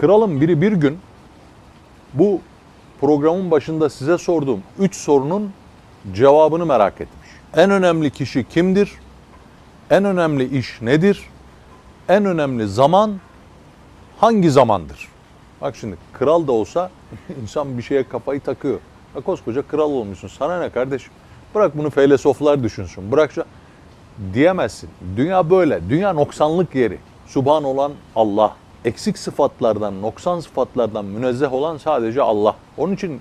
Kralın biri bir gün bu programın başında size sorduğum 3 sorunun cevabını merak etmiş. En önemli kişi kimdir? En önemli iş nedir? En önemli zaman hangi zamandır? Bak şimdi kral da olsa insan bir şeye kafayı takıyor. Ya koskoca kral olmuşsun. Sana ne kardeşim? Bırak bunu filozoflar düşünsün. Bırak şu diyemezsin. Dünya böyle. Dünya noksanlık yeri. Subhan olan Allah. Eksik sıfatlardan, noksan sıfatlardan münezzeh olan sadece Allah. Onun için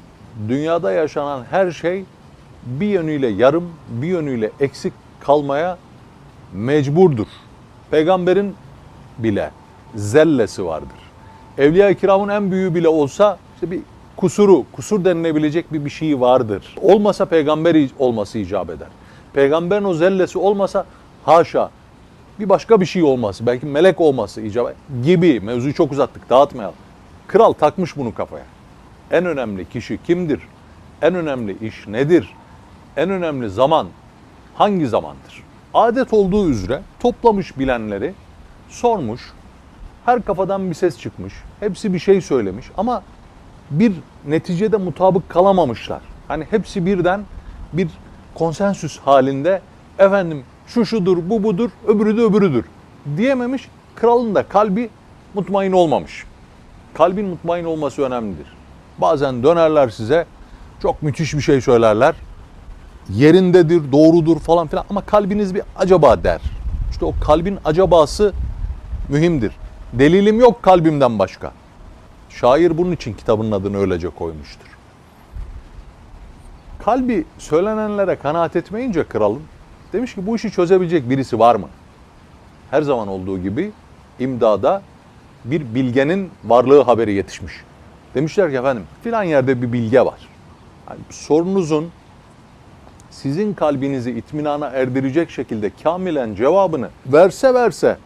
dünyada yaşanan her şey bir yönüyle yarım, bir yönüyle eksik kalmaya mecburdur. Peygamberin bile zellesi vardır. Evliya-i kiramın en büyüğü bile olsa işte bir kusuru, kusur denilebilecek bir bir şey vardır. Olmasa peygamber olması icap eder. Peygamberin o zellesi olmasa haşa bir başka bir şey olması, belki melek olması icap gibi mevzuyu çok uzattık dağıtmayalım. Kral takmış bunu kafaya. En önemli kişi kimdir? En önemli iş nedir? En önemli zaman hangi zamandır? Adet olduğu üzere toplamış bilenleri sormuş. Her kafadan bir ses çıkmış. Hepsi bir şey söylemiş ama bir neticede mutabık kalamamışlar. Hani hepsi birden bir konsensüs halinde efendim şu şudur, bu budur, öbürü de öbürüdür diyememiş. Kralın da kalbi mutmain olmamış. Kalbin mutmain olması önemlidir. Bazen dönerler size çok müthiş bir şey söylerler. Yerindedir, doğrudur falan filan ama kalbiniz bir acaba der. İşte o kalbin acabası mühimdir. Delilim yok kalbimden başka. Şair bunun için kitabının adını öylece koymuştur. Kalbi söylenenlere kanaat etmeyince kralın demiş ki bu işi çözebilecek birisi var mı? Her zaman olduğu gibi imdada bir bilgenin varlığı haberi yetişmiş. Demişler ki efendim filan yerde bir bilge var. Yani sorunuzun sizin kalbinizi itminana erdirecek şekilde kamilen cevabını verse verse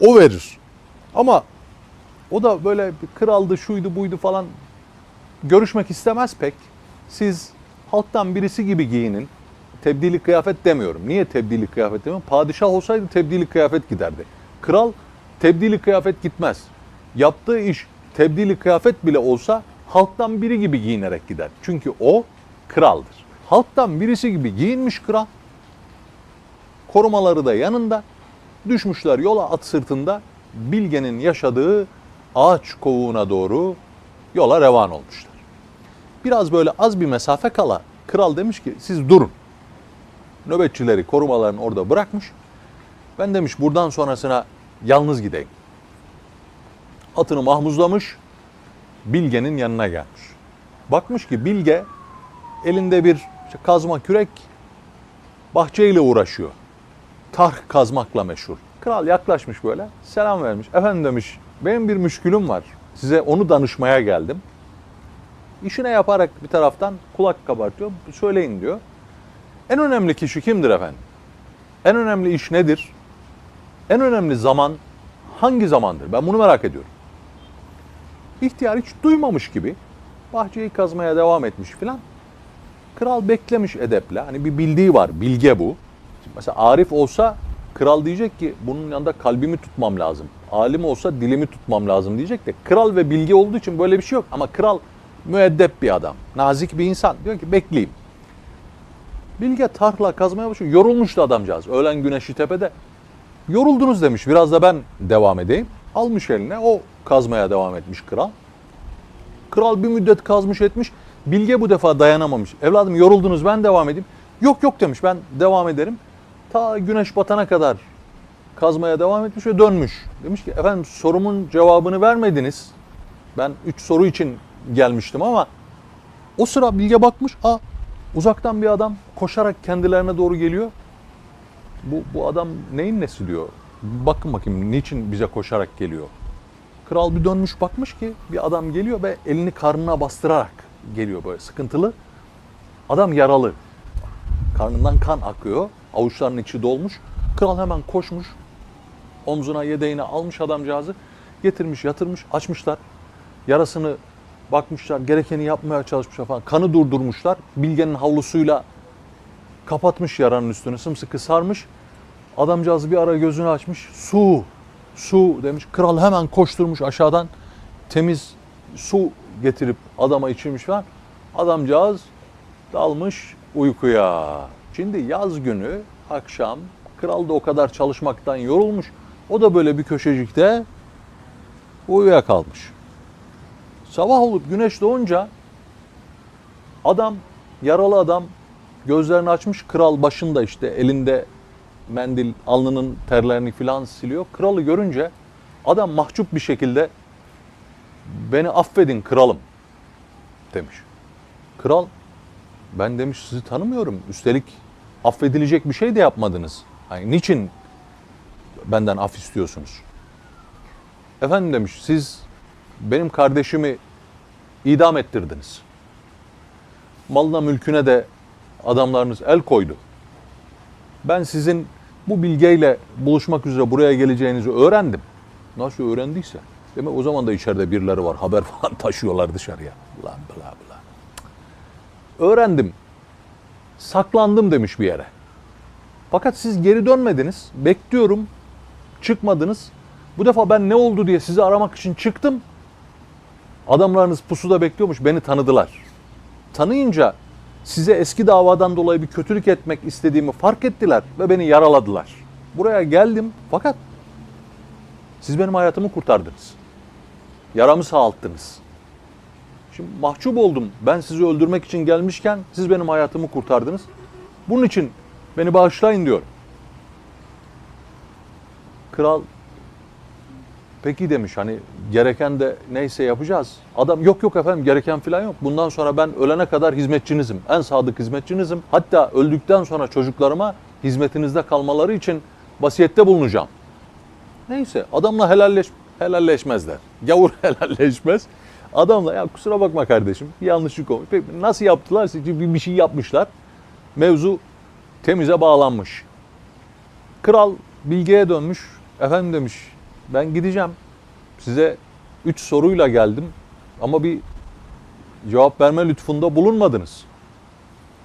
o verir. Ama o da böyle kraldı, şuydu, buydu falan görüşmek istemez pek. Siz halktan birisi gibi giyinin. Tebdili kıyafet demiyorum. Niye tebdili kıyafet demiyorum? Padişah olsaydı tebdili kıyafet giderdi. Kral tebdili kıyafet gitmez. Yaptığı iş tebdili kıyafet bile olsa halktan biri gibi giyinerek gider. Çünkü o kraldır. Halktan birisi gibi giyinmiş kral. Korumaları da yanında. Düşmüşler yola at sırtında. Bilge'nin yaşadığı ağaç kovuğuna doğru yola revan olmuşlar. Biraz böyle az bir mesafe kala kral demiş ki siz durun. Nöbetçileri korumalarını orada bırakmış. Ben demiş buradan sonrasına yalnız gideyim. Atını mahmuzlamış. Bilge'nin yanına gelmiş. Bakmış ki Bilge elinde bir işte kazma kürek bahçeyle uğraşıyor. Tarh kazmakla meşhur. Kral yaklaşmış böyle selam vermiş. Efendim demiş benim bir müşkülüm var. Size onu danışmaya geldim. İşine yaparak bir taraftan kulak kabartıyor. Söyleyin diyor. En önemli kişi kimdir efendim? En önemli iş nedir? En önemli zaman hangi zamandır? Ben bunu merak ediyorum. İhtiyar hiç duymamış gibi bahçeyi kazmaya devam etmiş filan. Kral beklemiş edeple. Hani bir bildiği var. Bilge bu. Şimdi mesela Arif olsa kral diyecek ki bunun yanında kalbimi tutmam lazım. Alim olsa dilimi tutmam lazım diyecek de kral ve bilge olduğu için böyle bir şey yok. Ama kral müeddep bir adam. Nazik bir insan. Diyor ki bekleyeyim. Bilge tarla kazmaya başlıyor. Yorulmuştu adamcağız. Öğlen güneşi tepede. Yoruldunuz demiş. Biraz da ben devam edeyim. Almış eline. O kazmaya devam etmiş kral. Kral bir müddet kazmış etmiş. Bilge bu defa dayanamamış. Evladım yoruldunuz ben devam edeyim. Yok yok demiş ben devam ederim. Ta güneş batana kadar kazmaya devam etmiş ve dönmüş. Demiş ki efendim sorumun cevabını vermediniz. Ben üç soru için gelmiştim ama o sıra Bilge bakmış. Aa uzaktan bir adam koşarak kendilerine doğru geliyor. Bu, bu adam neyin nesi diyor. Bakın bakayım niçin bize koşarak geliyor. Kral bir dönmüş bakmış ki bir adam geliyor ve elini karnına bastırarak geliyor böyle sıkıntılı. Adam yaralı. Karnından kan akıyor. Avuçlarının içi dolmuş. Kral hemen koşmuş. Omzuna yedeğini almış adamcağızı. Getirmiş yatırmış açmışlar. Yarasını bakmışlar gerekeni yapmaya çalışmışlar falan. Kanı durdurmuşlar. Bilgenin havlusuyla kapatmış yaranın üstünü sımsıkı sarmış. Adamcağız bir ara gözünü açmış. Su, su demiş. Kral hemen koşturmuş aşağıdan. temiz su getirip adama içirmiş falan. Adamcağız dalmış uykuya. Şimdi yaz günü akşam kral da o kadar çalışmaktan yorulmuş. O da böyle bir köşecikte uyuyakalmış. Sabah olup güneş doğunca adam yaralı adam gözlerini açmış kral başında işte elinde mendil alnının terlerini filan siliyor. Kralı görünce adam mahcup bir şekilde beni affedin kralım demiş. Kral ben demiş sizi tanımıyorum. Üstelik affedilecek bir şey de yapmadınız. Hani niçin benden af istiyorsunuz? Efendim demiş siz benim kardeşimi idam ettirdiniz. Malına mülküne de adamlarınız el koydu. Ben sizin bu bilgeyle buluşmak üzere buraya geleceğinizi öğrendim. Nasıl öğrendiyse. Demek o zaman da içeride birileri var. Haber falan taşıyorlar dışarıya. Bla bla bla. Öğrendim. Saklandım demiş bir yere. Fakat siz geri dönmediniz. Bekliyorum. Çıkmadınız. Bu defa ben ne oldu diye sizi aramak için çıktım. Adamlarınız pusuda bekliyormuş. Beni tanıdılar. Tanıyınca size eski davadan dolayı bir kötülük etmek istediğimi fark ettiler ve beni yaraladılar. Buraya geldim fakat siz benim hayatımı kurtardınız. Yaramı sağalttınız. Şimdi mahcup oldum. Ben sizi öldürmek için gelmişken siz benim hayatımı kurtardınız. Bunun için beni bağışlayın diyor. Kral peki demiş hani gereken de neyse yapacağız. Adam yok yok efendim gereken falan yok. Bundan sonra ben ölene kadar hizmetçinizim. En sadık hizmetçinizim. Hatta öldükten sonra çocuklarıma hizmetinizde kalmaları için vasiyette bulunacağım. Neyse adamla helalleş helalleşmezler. Gavur helalleşmez. Adamla ya kusura bakma kardeşim yanlışlık olmuş. Peki nasıl yaptılar? Bir, bir şey yapmışlar. Mevzu temize bağlanmış. Kral bilgeye dönmüş. Efendim demiş ben gideceğim. Size üç soruyla geldim ama bir cevap verme lütfunda bulunmadınız.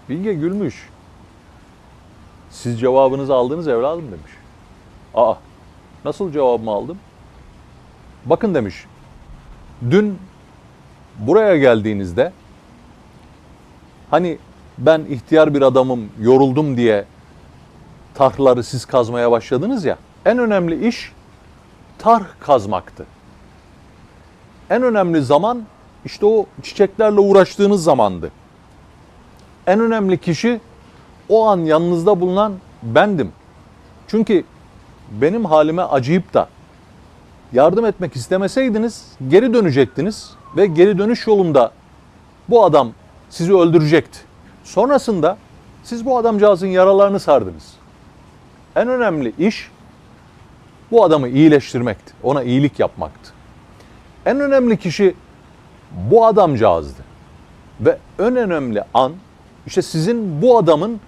Bilge gülmüş. Siz cevabınızı aldınız evladım demiş. Aa nasıl cevabımı aldım? Bakın demiş. Dün buraya geldiğinizde hani ben ihtiyar bir adamım, yoruldum diye tarhları siz kazmaya başladınız ya. En önemli iş tarh kazmaktı. En önemli zaman işte o çiçeklerle uğraştığınız zamandı. En önemli kişi o an yanınızda bulunan bendim. Çünkü benim halime acıyıp da yardım etmek istemeseydiniz geri dönecektiniz ve geri dönüş yolunda bu adam sizi öldürecekti. Sonrasında siz bu adamcağızın yaralarını sardınız. En önemli iş bu adamı iyileştirmekti. Ona iyilik yapmaktı. En önemli kişi bu adamcağızdı. Ve en önemli an işte sizin bu adamın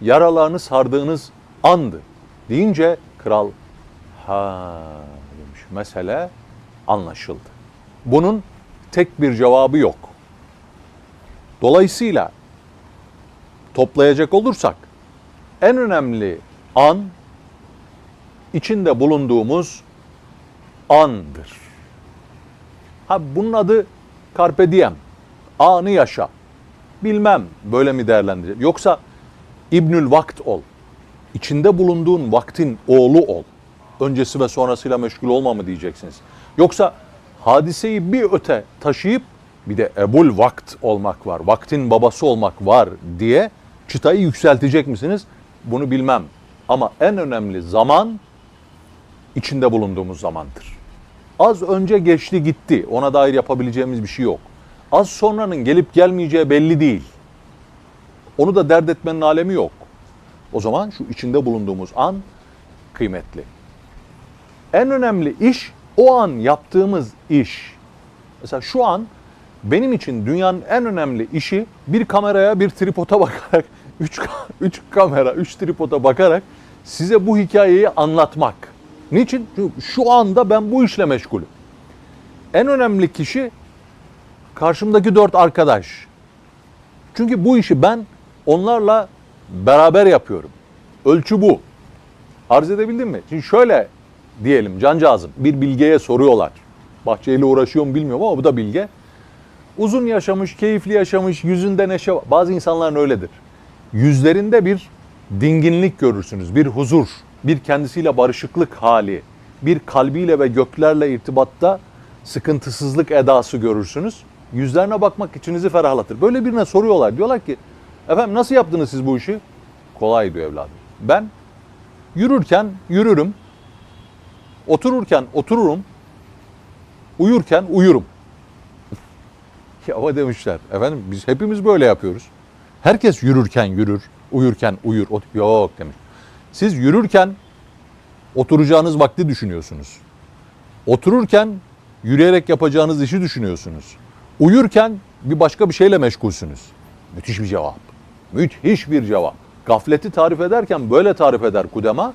yaralarını sardığınız andı. Deyince kral ha demiş. Mesele anlaşıldı. Bunun tek bir cevabı yok. Dolayısıyla toplayacak olursak en önemli an içinde bulunduğumuz andır. Ha bunun adı carpe diem. Anı yaşa. Bilmem böyle mi değerlendirecek. Yoksa İbnül Vakt ol. İçinde bulunduğun vaktin oğlu ol. Öncesi ve sonrasıyla meşgul olma mı diyeceksiniz. Yoksa hadiseyi bir öte taşıyıp bir de ebul vakt olmak var, vaktin babası olmak var diye çıtayı yükseltecek misiniz? Bunu bilmem. Ama en önemli zaman içinde bulunduğumuz zamandır. Az önce geçti gitti. Ona dair yapabileceğimiz bir şey yok. Az sonranın gelip gelmeyeceği belli değil. Onu da dert etmenin alemi yok. O zaman şu içinde bulunduğumuz an kıymetli. En önemli iş o an yaptığımız iş. Mesela şu an benim için dünyanın en önemli işi bir kameraya bir tripoda bakarak, üç, üç kamera, üç tripoda bakarak size bu hikayeyi anlatmak. Niçin? Çünkü şu anda ben bu işle meşgulüm. En önemli kişi karşımdaki dört arkadaş. Çünkü bu işi ben onlarla beraber yapıyorum. Ölçü bu. Arz edebildim mi? Şimdi şöyle diyelim cancağızım bir bilgeye soruyorlar. Bahçeyle uğraşıyor mu bilmiyorum ama bu da bilge. Uzun yaşamış, keyifli yaşamış, yüzünde neşe var. Bazı insanların öyledir. Yüzlerinde bir dinginlik görürsünüz, bir huzur, bir kendisiyle barışıklık hali, bir kalbiyle ve göklerle irtibatta sıkıntısızlık edası görürsünüz. Yüzlerine bakmak içinizi ferahlatır. Böyle birine soruyorlar. Diyorlar ki efendim nasıl yaptınız siz bu işi? Kolay diyor evladım. Ben yürürken yürürüm, otururken otururum, uyurken uyurum. Ya ama demişler. Efendim biz hepimiz böyle yapıyoruz. Herkes yürürken yürür, uyurken uyur. Yok demiş. Siz yürürken oturacağınız vakti düşünüyorsunuz. Otururken yürüyerek yapacağınız işi düşünüyorsunuz. Uyurken bir başka bir şeyle meşgulsünüz. Müthiş bir cevap. Müthiş bir cevap. Gafleti tarif ederken böyle tarif eder Kudema.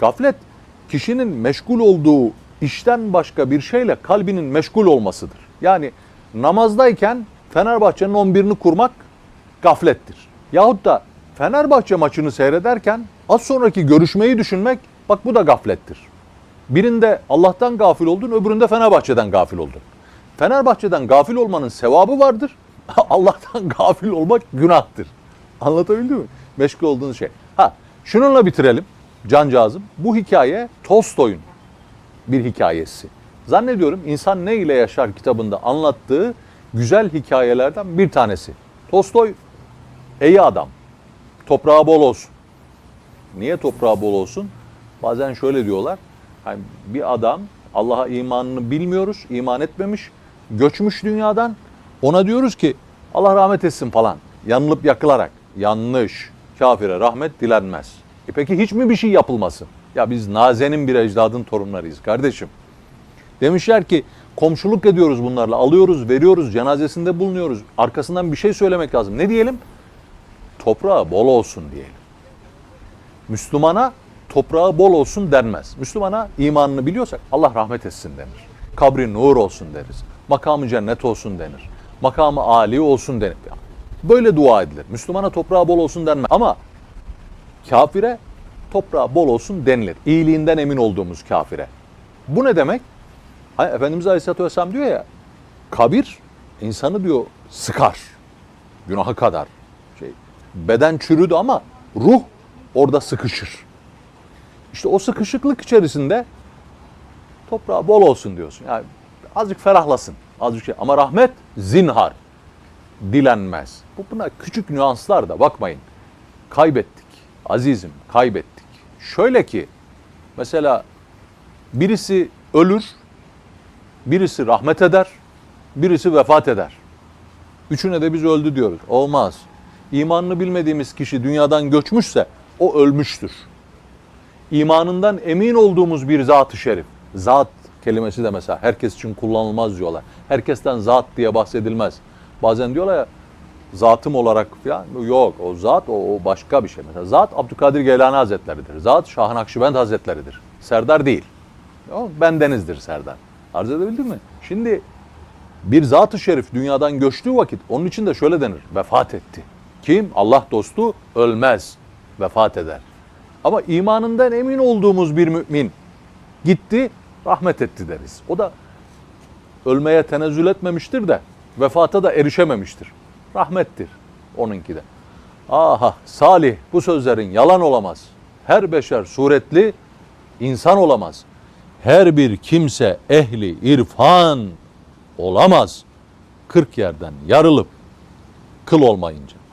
Gaflet kişinin meşgul olduğu işten başka bir şeyle kalbinin meşgul olmasıdır. Yani namazdayken Fenerbahçe'nin 11'ini kurmak gaflettir. Yahut da Fenerbahçe maçını seyrederken az sonraki görüşmeyi düşünmek bak bu da gaflettir. Birinde Allah'tan gafil oldun, öbüründe Fenerbahçe'den gafil oldun. Fenerbahçe'den gafil olmanın sevabı vardır. Allah'tan gafil olmak günahtır. Anlatabildim mi? Meşgul olduğunuz şey. Ha, şununla bitirelim cancağızım. Bu hikaye Tolstoy'un bir hikayesi. Zannediyorum İnsan Ne ile Yaşar kitabında anlattığı güzel hikayelerden bir tanesi. Tolstoy iyi adam. Toprağı bol olsun. Niye toprağı bol olsun? Bazen şöyle diyorlar. Hani bir adam Allah'a imanını bilmiyoruz, iman etmemiş, göçmüş dünyadan. Ona diyoruz ki Allah rahmet etsin falan. Yanılıp yakılarak. Yanlış. Kafire rahmet dilenmez. E peki hiç mi bir şey yapılmasın? Ya biz Naze'nin bir ecdadın torunlarıyız kardeşim. Demişler ki komşuluk ediyoruz bunlarla. Alıyoruz, veriyoruz, cenazesinde bulunuyoruz. Arkasından bir şey söylemek lazım. Ne diyelim? Toprağı bol olsun diyelim. Müslümana toprağı bol olsun denmez. Müslümana imanını biliyorsak Allah rahmet etsin denir. Kabri nur olsun deriz. Makamı cennet olsun denir. Makamı âli olsun denir. Böyle dua edilir. Müslümana toprağı bol olsun denmez. Ama kafire toprağı bol olsun denilir. İyiliğinden emin olduğumuz kafire. Bu ne demek? Hani Efendimiz Aleyhisselatü Vesselam diyor ya, kabir insanı diyor sıkar. Günaha kadar. Beden çürüdü ama ruh orada sıkışır. İşte o sıkışıklık içerisinde toprağı bol olsun diyorsun. Yani azıcık ferahlasın. Azıcık şey. Ama rahmet zinhar. Dilenmez. Bu buna küçük nüanslar da bakmayın. Kaybettik. Azizim kaybettik. Şöyle ki mesela birisi ölür, birisi rahmet eder, birisi vefat eder. Üçüne de biz öldü diyoruz. Olmaz. İmanını bilmediğimiz kişi dünyadan göçmüşse o ölmüştür. İmanından emin olduğumuz bir zat-ı şerif. Zat kelimesi de mesela herkes için kullanılmaz diyorlar. Herkesten zat diye bahsedilmez. Bazen diyorlar ya zatım olarak falan yok o zat o, o başka bir şey. Mesela zat Abdülkadir Geylani Hazretleri'dir. Zat Şah Nakşibend Hazretleri'dir. Serdar değil. O bendenizdir Serdar. Arz edebildim mi? Şimdi bir zat-ı şerif dünyadan göçtüğü vakit onun için de şöyle denir. Vefat etti. Kim? Allah dostu ölmez. Vefat eder. Ama imanından emin olduğumuz bir mümin gitti, rahmet etti deriz. O da ölmeye tenezzül etmemiştir de vefata da erişememiştir. Rahmettir onunki de. Aha Salih bu sözlerin yalan olamaz. Her beşer suretli insan olamaz. Her bir kimse ehli irfan olamaz. Kırk yerden yarılıp kıl olmayınca.